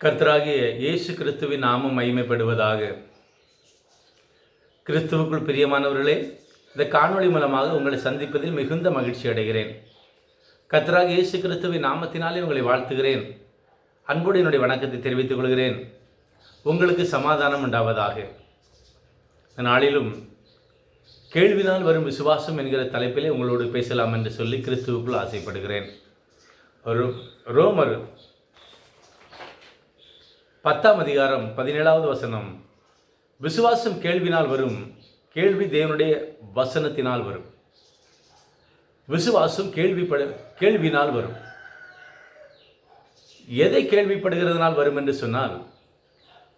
கர்த்தராகிய இயேசு கிறிஸ்துவின் நாமம் மகிமைப்படுவதாக. கிறிஸ்துவுக்குள் பிரியமானவர்களே இந்த காணொளி மூலமாக உங்களை சந்திப்பதில் மிகுந்த மகிழ்ச்சி அடைகிறேன். கர்த்தராக இயேசு கிறிஸ்துவின் நாமத்தினாலே உங்களை வாழ்த்துகிறேன். அன்போடு என்னுடைய வணக்கத்தை தெரிவித்துக் கொள்கிறேன். உங்களுக்கு சமாதானம் உண்டாவதாக. இந்த நாளிலும் கேள்வினால் வரும் விசுவாசம் என்கிற தலைப்பிலே உங்களோடு பேசலாம் என்று சொல்லி கிறிஸ்துவுக்குள் ஆசைப்படுகிறேன். ரோ- ரோமர் பத்தாம் அதிகாரம் பதினேழாவது வசனம். விசுவாசம் கேள்வினால் வரும் கேள்வி தேவனுடைய வசனத்தினால் வரும். விசுவாசம் கேள்விப்பட கேள்வினால் வரும். எதை கேள்விப்படுகிறதுனால் வரும் என்று சொன்னால்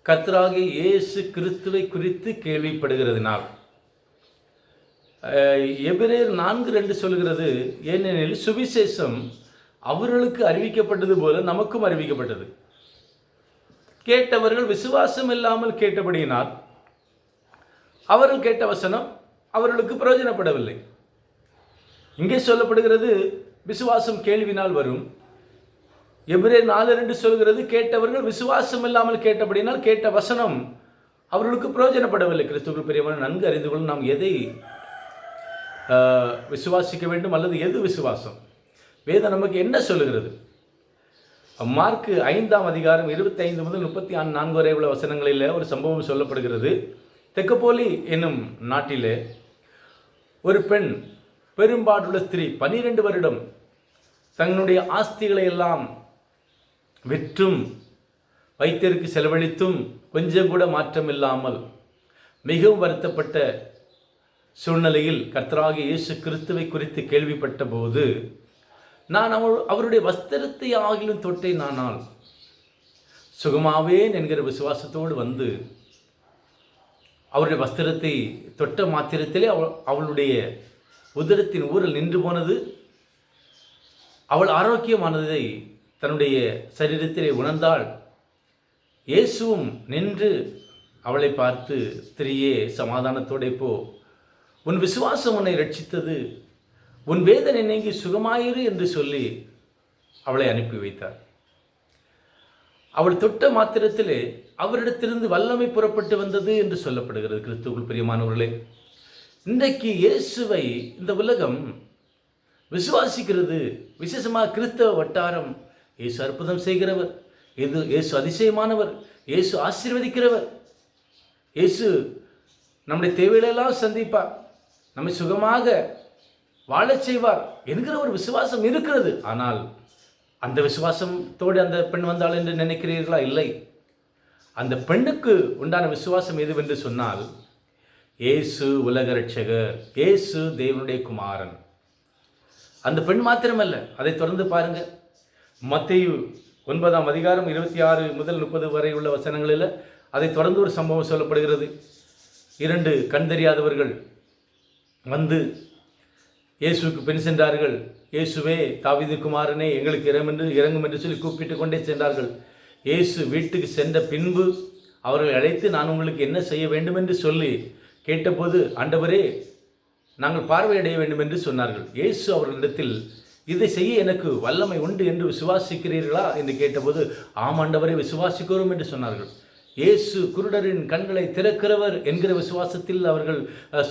கர்த்தராகிய இயேசு கிறிஸ்துவை குறித்து கேள்விப்படுகிறதுனால். எபிரேர் நான்கு ரெண்டு சொல்கிறது ஏனெனில் சுவிசேஷம் அவர்களுக்கு அறிவிக்கப்பட்டது போல நமக்கும் அறிவிக்கப்பட்டது. கேட்டவர்கள் விசுவாசம் இல்லாமல் கேட்டபடியினால் அவர்கள் கேட்ட வசனம் அவர்களுக்கு பிரயோஜனப்படவில்லை. இங்கே சொல்லப்படுகிறது விசுவாசம் கேள்வினால் வரும். எபிரே நாலு ரெண்டு சொல்கிறது கேட்டவர்கள் விசுவாசம் இல்லாமல் கேட்டபடினால் கேட்ட வசனம் அவர்களுக்கு பிரயோஜனப்படவில்லை. கிறிஸ்துவர்கள் பெரியவன் நன்கு அறிந்து கொள்ளும் நாம் எதை விசுவாசிக்க வேண்டும் அல்லது எது விசுவாசம்? வேதம் நமக்கு என்ன சொல்லுகிறது? மார்க்கு ஐந்தாம் அதிகாரம் இருபத்தி ஐந்து முதல் முப்பத்தி நான்கு வரை உள்ள வசனங்களில் ஒரு சம்பவம் சொல்லப்படுகிறது. தெக்கப்போலி என்னும் நாட்டிலே ஒரு பெண் பெரும்பாடுள்ள ஸ்திரீ பன்னிரெண்டு வருடம் தன்னுடைய ஆஸ்திகளை எல்லாம் விற்றும் வைத்தியருக்கு செலவழித்தும் கொஞ்சம் கூட மாற்றமில்லாமல் மிகவும் வருத்தப்பட்ட சூழ்நிலையில் கர்த்தராகிய இயேசு கிறிஸ்துவை குறித்து கேள்விப்பட்ட போது நான் அவள் அவருடைய வஸ்திரத்தை ஆகிலும் தொட்டேன் நானால் சுகமாவேன் என்கிற விசுவாசத்தோடு வந்து அவருடைய வஸ்திரத்தை தொட்ட மாத்திரத்திலே அவள் அவளுடைய உதிரத்தின் ஊரில் நின்று போனது அவள் ஆரோக்கியமானதை தன்னுடைய சரீரத்திலே உணர்ந்தாள். இயேசுவும் நின்று அவளை பார்த்து திரியே சமாதானத்தோடே போ. உன் விசுவாசம் உன்னை ரட்சித்தது. உன் வேதனை நீங்கி சுகமாயிரு என்று சொல்லி அவளை அனுப்பி வைத்தார். அவள் தொட்ட மாத்திரத்திலே அவரிடத்திலிருந்து வல்லமை புறப்பட்டு வந்தது என்று சொல்லப்படுகிறது. கிறிஸ்துவுக்குள் பிரியமானவர்களே இன்றைக்கு இயேசுவை இந்த உலகம் விசுவாசிக்கிறது. விசேஷமாக கிறிஸ்தவ வட்டாரம் இயேசு அற்புதம் செய்கிறவர் இது இயேசு அதிசயமானவர் இயேசு ஆசீர்வதிக்கிறவர். இயேசு நம்முடைய தேவைகளெல்லாம் சந்திப்பார். நம்மை சுகமாக வாழச் செய்வார் என்கிற ஒரு விசுவாசம் இருக்கிறது. ஆனால் அந்த விசுவாசத்தோடு அந்த பெண் வந்தாள் என்று நினைக்கிறீர்களா? இல்லை. அந்த பெண்ணுக்கு உண்டான விசுவாசம் எதுவென்று சொன்னால் ஏசு உலக ரட்சகர் ஏசு தேவனுடைய குமாரன். அந்த பெண் மாத்திரமல்ல. அதை தொடர்ந்து பாருங்க. மத்தையு ஒன்பதாம் அதிகாரம் இருபத்தி ஆறு முதல் முப்பது வரை உள்ள வசனங்களில் அதை தொடர்ந்து ஒரு சம்பவம் சொல்லப்படுகிறது. இரண்டு கண் தெரியாதவர்கள் வந்து இயேசுவுக்கு பின் சென்றார்கள். இயேசுவே தாவீது குமாரனே எங்களுக்கு இறங்கும் என்று இறங்கும் என்று சொல்லி கூப்பிட்டு கொண்டே சென்றார்கள். இயேசு வீட்டுக்கு சென்ற பின்பு அவர்களை அழைத்து நான் உங்களுக்கு என்ன செய்ய வேண்டும் என்று சொல்லி கேட்டபோது ஆண்டவரே நாங்கள் பார்வையடைய வேண்டும் என்று சொன்னார்கள். இயேசு அவர்களிடத்தில் இதை செய்ய எனக்கு வல்லமை உண்டு என்று விசுவாசிக்கிறீர்களா? என்று கேட்டபோது ஆமாண்டவரை விசுவாசிக்கிறோம் என்று சொன்னார்கள். இயேசு குருடரின் கண்களை திறக்கிறவர் என்கிற விசுவாசத்தில் அவர்கள்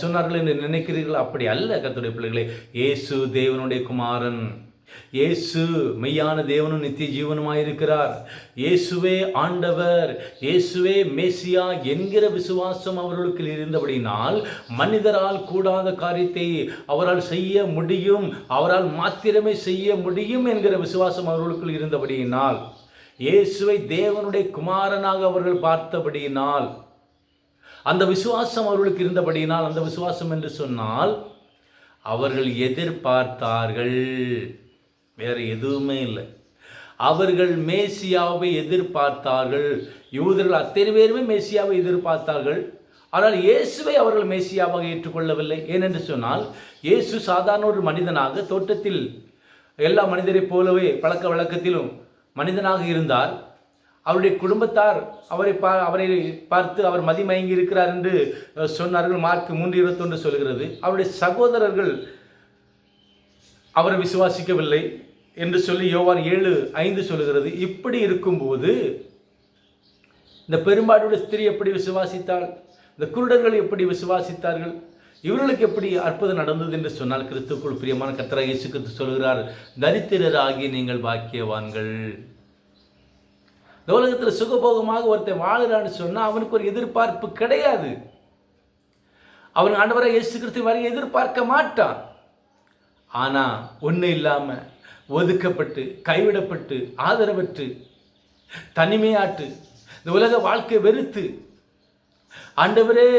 சொன்னார்கள் என்று நினைக்கிறீர்கள்? அப்படி அல்ல கத்துடைய பிள்ளைகளே. இயேசு தேவனுடைய குமாரன். இயேசு மெய்யான தேவனும் நித்திய ஜீவனுமாயிருக்கிறார் இயேசுவே ஆண்டவர். இயேசுவே மேசியா என்கிற விசுவாசம் அவர்களுக்கு இருந்தபடினால் மனிதரால் கூடாத காரியத்தை அவரால் செய்ய முடியும். அவரால் மாத்திரமே செய்ய முடியும் என்கிற விசுவாசம் அவர்களுக்குள் இருந்தபடியினால் இயேசுவை தேவனுடைய குமாரனாக அவர்கள் பார்த்தபடியினால் அந்த விசுவாசம் அவர்களுக்கு இருந்தபடியினால் அந்த விசுவாசம் என்று சொன்னால் அவர்கள் எதிர்பார்த்தார்கள். வேற எதுவுமே இல்லை. அவர்கள் மேசியாவை எதிர்பார்த்தார்கள். யூதர்கள் அத்தனை பேருமே மேசியாவை எதிர்பார்த்தார்கள். ஆனால் இயேசுவை அவர்கள் மேசியாவாக ஏற்றுக்கொள்ளவில்லை. ஏனென்று சொன்னால் இயேசு சாதாரண ஒரு மனிதனாக தோட்டத்தில் எல்லா மனிதரைப் போலவே பழக்க வழக்கத்திலும் மனிதனாக இருந்தார். அவருடைய குடும்பத்தார் அவரை பா அவரை பார்த்து அவர் மதிமயங்கி இருக்கிறார் என்று சொன்னார்கள். மார்க் மூன்று இருபத்தொன்று சொல்கிறது. அவருடைய சகோதரர்கள் அவரை விசுவாசிக்கவில்லை என்று சொல்லி யோவான் ஏழு ஐந்து சொல்லுகிறது இப்படி இருக்கும்போது இந்த பெரும்பாடுடைய ஸ்திரீ எப்படி விசுவாசித்தாள்? இந்த குருடர்கள் எப்படி விசுவாசித்தார்கள்? இவர்களுக்கு எப்படி அற்புதம் நடந்தது என்று சொன்னால் கிறிஸ்துக்குள் பிரியமான கத்தராக இயேசு கிறிஸ்து சொல்கிறார் தரித்திரராகி நீங்கள் பாக்கியவான்கள். இந்த உலகத்தில் சுகபோகமாக ஒருத்தன் வாழ்கிறான்னு சொன்னால் அவனுக்கு ஒரு எதிர்பார்ப்பு கிடையாது. அவன் ஆண்டவராக இயேசு கிறிஸ்து வரைய எதிர்பார்க்க மாட்டான். ஆனால் ஒன்றும் இல்லாமல் ஒதுக்கப்பட்டு கைவிடப்பட்டு ஆதரவற்று தனிமையாட்டு இந்த உலக வாழ்க்கை வெறுத்து ஆண்டவரே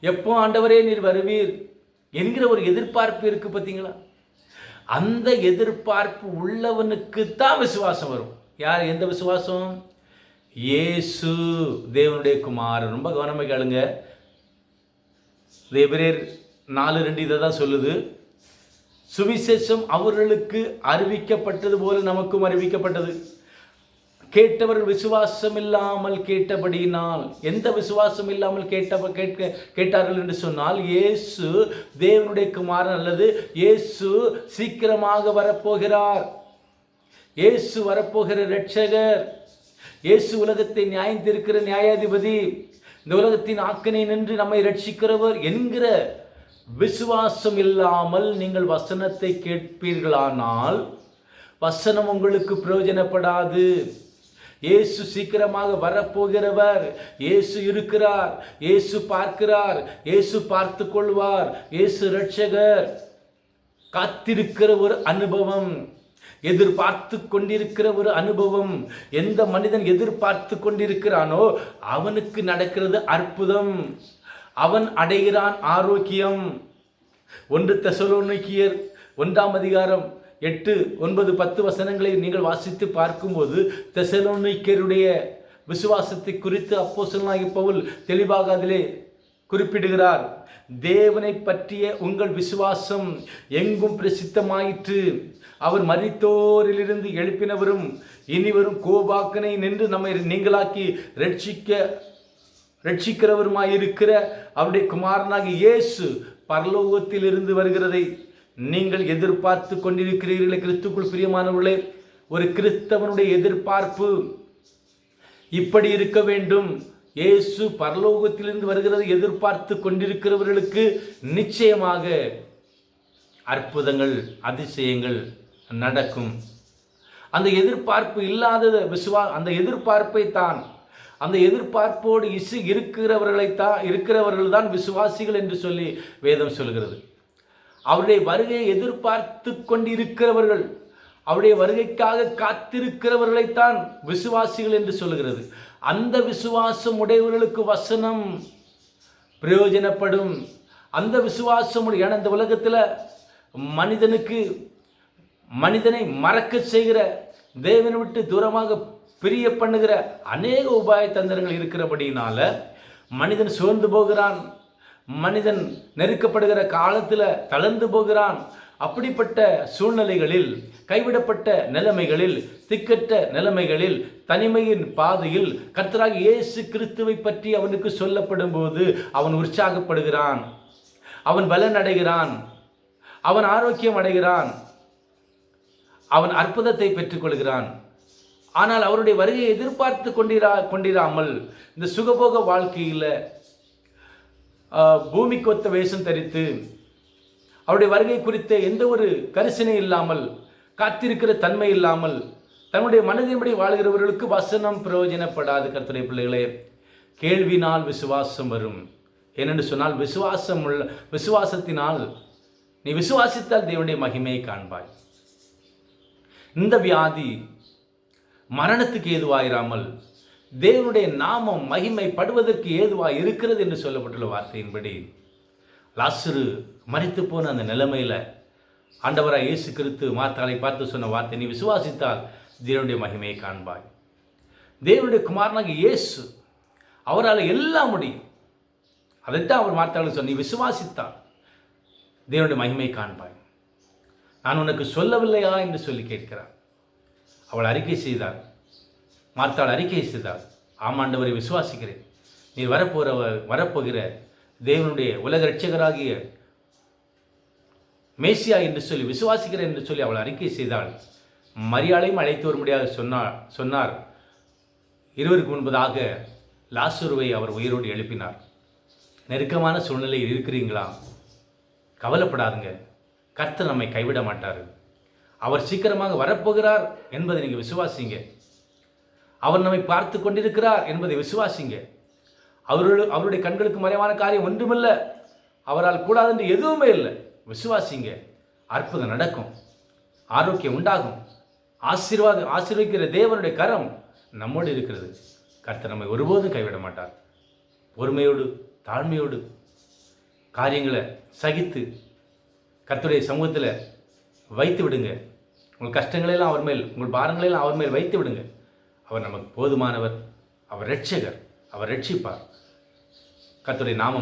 எப்போ ஆண்டவரே நீர் வருவீர் என்கிற ஒரு எதிர்பார்ப்பு இருக்கு பார்த்தீங்களா? அந்த எதிர்பார்ப்பு உள்ளவனுக்கு தான் விசுவாசம் வரும். யார் எந்த விசுவாசம்? இயேசு தேவனுடைய குமாரன். ரொம்ப கவனமாக கேளுங்க. தேவரேர் நாலு ரெண்டு இதை தான் சொல்லுது. சுவிசேஷம் அவர்களுக்கு அறிவிக்கப்பட்டது போல நமக்கும் அறிவிக்கப்பட்டது. கேட்டவர்கள் விசுவாசம் இல்லாமல் கேட்டபடியினால் எந்த விசுவாசம் இல்லாமல் கேட்ட கேட்க கேட்டார்கள் என்று சொன்னால் இயேசு தேவனுடைய குமாரன் அல்லது இயேசு சீக்கிரமாக வரப்போகிறார். இயேசு வரப்போகிற இரட்சகர் இயேசு உலகத்தை நியாயந்திருக்கிற நியாயாதிபதி இந்த உலகத்தின் ஆக்கனை நின்று நம்மை ரட்சிக்கிறவர் என்கிற விசுவாசம் இல்லாமல் நீங்கள் வசனத்தை கேட்பீர்களானால் வசனம் உங்களுக்கு பிரயோஜனப்படாது. இயேசு சீக்கிரமாக வரப்போகிறவர். இயேசு இருக்கிறார். இயேசு பார்க்கிறார். இயேசு பார்த்து கொள்வார் இயேசு ரட்சகர் காத்திருக்கிற ஒரு அனுபவம். எதிர்பார்த்து கொண்டிருக்கிற ஒரு அனுபவம். எந்த மனிதன் எதிர்பார்த்து கொண்டிருக்கிறானோ அவனுக்கு நடக்கிறது அற்புதம். அவன் அடைகிறான் ஆரோக்கியம். ஒன்று தெசலோனிக்கியர் ஒன்றாம் அதிகாரம் எட்டு ஒன்பது பத்து வசனங்களை நீங்கள் வாசித்து பார்க்கும்போது தெசலோனிக்கருடைய விசுவாசத்தை குறித்து அப்போ பவுல் தெளிவாக அதிலே குறிப்பிடுகிறார். தேவனை பற்றிய உங்கள் விசுவாசம் எங்கும் பிரசித்தமாயிற்று. அவர் மறித்தோரிலிருந்து எழுப்பினவரும் இனிவரும் கோபாக்கனை நின்று நம்மை நீங்களாக்கி ரட்சிக்க ரட்சிக்கிறவருமாயிருக்கிற அவருடைய குமாரனாக இயேசு பரலோகத்தில் இருந்து வருகிறதை நீங்கள் எதிர்பார்த்து கொண்டிருக்கிறீர்களே கிறிஸ்துக்குள் பிரியமானவர்களே ஒரு கிறிஸ்தவனுடைய எதிர்பார்ப்பு இப்படி இருக்க வேண்டும். இயேசு பரலோகத்திலிருந்து வருகிறது எதிர்பார்த்து கொண்டிருக்கிறவர்களுக்கு நிச்சயமாக அற்புதங்கள் அதிசயங்கள் நடக்கும். அந்த எதிர்பார்ப்பு இல்லாத விசுவா அந்த எதிர்பார்ப்பை தான் அந்த எதிர்பார்ப்போடு இசு இருக்கிறவர்களைத்தான் இருக்கிறவர்கள் தான் விசுவாசிகள் என்று சொல்லி வேதம் சொல்கிறது. அவருடைய வருகையை எதிர்பார்த்து கொண்டிருக்கிறவர்கள் அவருடைய வருகைக்காக காத்திருக்கிறவர்களைத்தான் விசுவாசிகள் என்று சொல்கிறது அந்த விசுவாசம் உடையவர்களுக்கு வசனம் பிரயோஜனப்படும். அந்த விசுவாசம் ஏன்னா இந்த உலகத்தில் மனிதனுக்கு மனிதனை மறக்க செய்கிற தேவனை விட்டு தூரமாக பிரிய பண்ணுகிற அநேக உபாய தந்திரங்கள் இருக்கிறபடினால மனிதன் சோர்ந்து போகிறான். மனிதன் நெருக்கப்படுகிற காலத்தில் தளர்ந்து போகிறான். அப்படிப்பட்ட சூழ்நிலைகளில் கைவிடப்பட்ட நிலைமைகளில் திக்கற்ற நிலைமைகளில் தனிமையின் பாதையில் கர்த்தராக இயேசு கிறிஸ்துவை பற்றி அவனுக்கு சொல்லப்படும் போது அவன் உற்சாகப்படுகிறான். அவன் பலன் அடைகிறான். அவன் ஆரோக்கியம் அடைகிறான். அவன் அற்புதத்தை பெற்றுக்கொள்கிறான். ஆனால் அவருடைய வருகையை எதிர்பார்த்து கொண்டிரா கொண்டிராமல் இந்த சுகபோக வாழ்க்கையில் பூமிக்கு ஒத்த வேஷம் தரித்து அவருடைய வருகை குறித்த எந்த ஒரு கரிசனை இல்லாமல் காத்திருக்கிற தன்மை இல்லாமல் தன்னுடைய மனதின்படி வாழ்கிறவர்களுக்கு வசனம் பிரயோஜனப்படாது கர்த்தரை பிள்ளைகளே. கேள்வினால் விசுவாசம் வரும். ஏனென்று சொன்னால் விசுவாசம் உள்ள விசுவாசத்தினால் நீ விசுவாசித்தால் தேவனுடைய மகிமையை காண்பாய். இந்த வியாதி மரணத்துக்கு ஏதுவாயிராமல் தேவனுடைய நாமம் மகிமைப்படுவதற்கு ஏதுவாக இருக்கிறது என்று சொல்லப்பட்டுள்ள வார்த்தையின்படி லாசுரு மறித்து போன அந்த நிலைமையில் ஆண்டவராக இயேசு கிறித்து மாத்தாளை பார்த்து சொன்ன வார்த்தை நீ விசுவாசித்தால் தேவனுடைய மகிமையை காண்பாய். தேவனுடைய குமாரனாக இயேசு அவரால் எல்லாம் முடியும். அதைத்தான் அவர் மாத்தாளை சொன்ன நீ விசுவாசித்தால் தேவனுடைய மகிமையை காண்பாய். நான் உனக்கு சொல்லவில்லையா? என்று சொல்லி கேட்கிறான் அவள் அறிக்கை செய்தார் மார்த்தாள் அறிக்கை செய்தார். ஆமாண்டவரை விசுவாசிக்கிறேன். நீ வரப்போகிற வரப்போகிற தேவனுடைய உலக ரட்சகராகிய மேசியா என்று சொல்லி விசுவாசிக்கிறேன் என்று சொல்லி அவள் அறிக்கை செய்தாள். மரியாதையும் அழைத்து வரும்படியாக சொன்னார் சொன்னார். இருவருக்கு முன்பதாக லாசுருவை அவர் உயிரோடு எழுப்பினார். நெருக்கமான சூழ்நிலையில் இருக்கிறீங்களா? கவலைப்படாதுங்க. கர்த்தர் நம்மை கைவிட மாட்டார். அவர் சீக்கிரமாக வரப்போகிறார் என்பதை நீங்கள் விசுவாசிங்க. அவர் நம்மை பார்த்து கொண்டிருக்கிறார் என்பதை விசுவாசிங்க. அவர்கள் அவருடைய கண்களுக்கு மறைவான காரியம் ஒன்றுமில்லை. அவரால் கூடாதென்று எதுவுமே இல்லை. விசுவாசிங்க அற்புதம் நடக்கும். ஆரோக்கியம் உண்டாகும். ஆசீர்வாதம் ஆசீர்வதிக்கிற தேவனுடைய கரம் நம்மோடு இருக்கிறது. கர்த்தர் நம்மை ஒருபோதும் கைவிட மாட்டார். பொறுமையோடு தாழ்மையோடு காரியங்களை சகித்து கர்த்தருடைய சமூகத்தில் வைத்து விடுங்க. உங்கள் கஷ்டங்களெல்லாம் அவர் மேல் உங்கள் பாரங்களெல்லாம் அவர் மேல் வைத்து விடுங்க. அவர் நமக்கு போதுமானவர். அவர் ரட்சகர். அவர் ரட்சிப்பார். கத்துடைய நாமம்